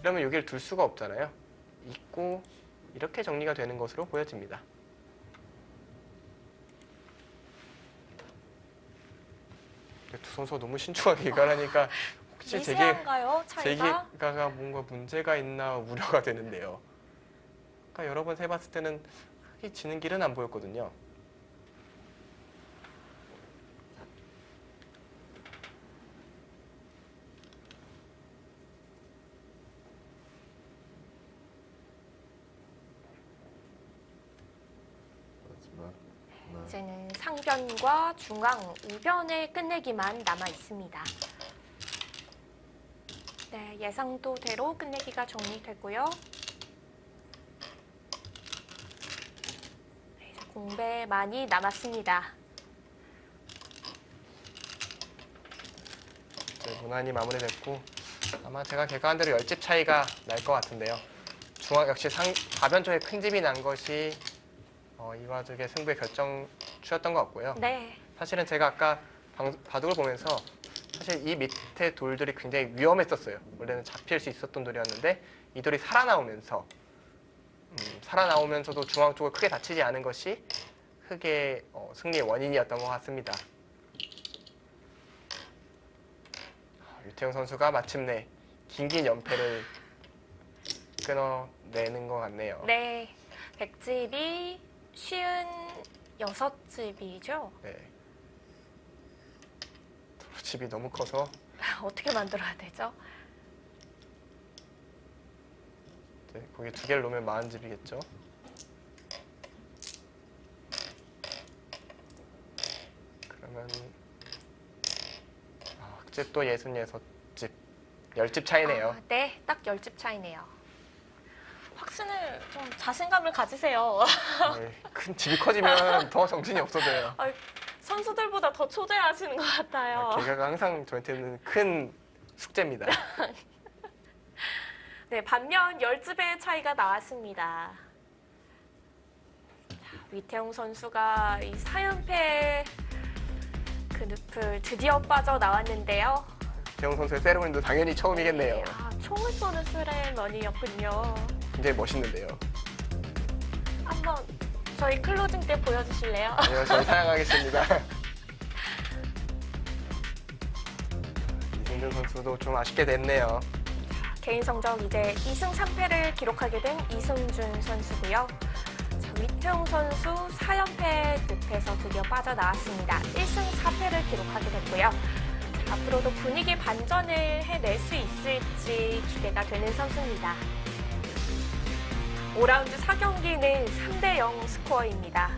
이러면 여기를 둘 수가 없잖아요. 있고 이렇게 정리가 되는 것으로 보여집니다. 두 선수가 너무 신중하게 이관하니까 혹시 미세한가요? 차이가? 제게가 뭔가 문제가 있나 우려가 되는데요. 그러니까 여러 번 해봤을 때는 지는 길은 안 보였거든요. 마지막 하나, 이제는 상변과 중앙, 우변의 끝내기만 남아 있습니다. 네, 예상도대로 끝내기가 정리되고요. 네, 이제 공배 많이 남았습니다. 네, 무난히 마무리됐고 아마 제가 계획한 대로 열집 차이가 날 것 같은데요. 중앙 역시 상 가변 쪽에 큰 집이 난 것이 어, 이 와중에 승부의 결정 추였던 것 같고요. 네, 사실은 제가 아까 방, 바둑을 보면서 사실 이 밑에 돌들이 굉장히 위험했었어요. 원래는 잡힐 수 있었던 돌이었는데 이 돌이 살아나오면서 음, 살아나오면서도 중앙 쪽을 크게 다치지 않은 것이 흑의 어, 승리의 원인이었던 것 같습니다. 아, 유태영 선수가 마침내 긴긴 연패를 끊어내는 것 같네요. 네, 백집이 쉬운 여섯 집이죠. 네. 집이 너무 커서 어떻게 만들어야 되죠? 네, 거기 두 개를 놓으면 마흔 집이겠죠. 그러면 아, 또 예순 여섯 집, 열 집 차이네요. 아, 네, 딱 열 집 차이네요. 확신을 좀 자신감을 가지세요. 네, 큰 집이 커지면 더 정신이 없어져요. 선수들보다 더 초대하시는 것 같아요. 개가가 항상 저한테는 큰 숙제입니다. 네, 반면 열 집의 차이가 나왔습니다. 자, 위태웅 선수가 이 4연패 그 늪을 드디어 빠져나왔는데요. 태영 선수의 세레머니도 당연히 처음이겠네요. 네, 아, 총을 쏘는 세레머니였군요. 굉장히 멋있는데요. 한번 저희 클로징 때 보여주실래요? 아니요, 저는 사양하겠습니다. 이승준 선수도 좀 아쉽게 됐네요. 개인 성적 이제 2승 3패를 기록하게 된 이승준 선수고요. 자, 위태웅 선수 4연패 늪에서 드디어 빠져나왔습니다. 1승 4패를 기록하게 됐고요. 자, 앞으로도 분위기 반전을 해낼 수 있을지 기대가 되는 선수입니다. 5라운드 4경기는 3대0 스코어입니다.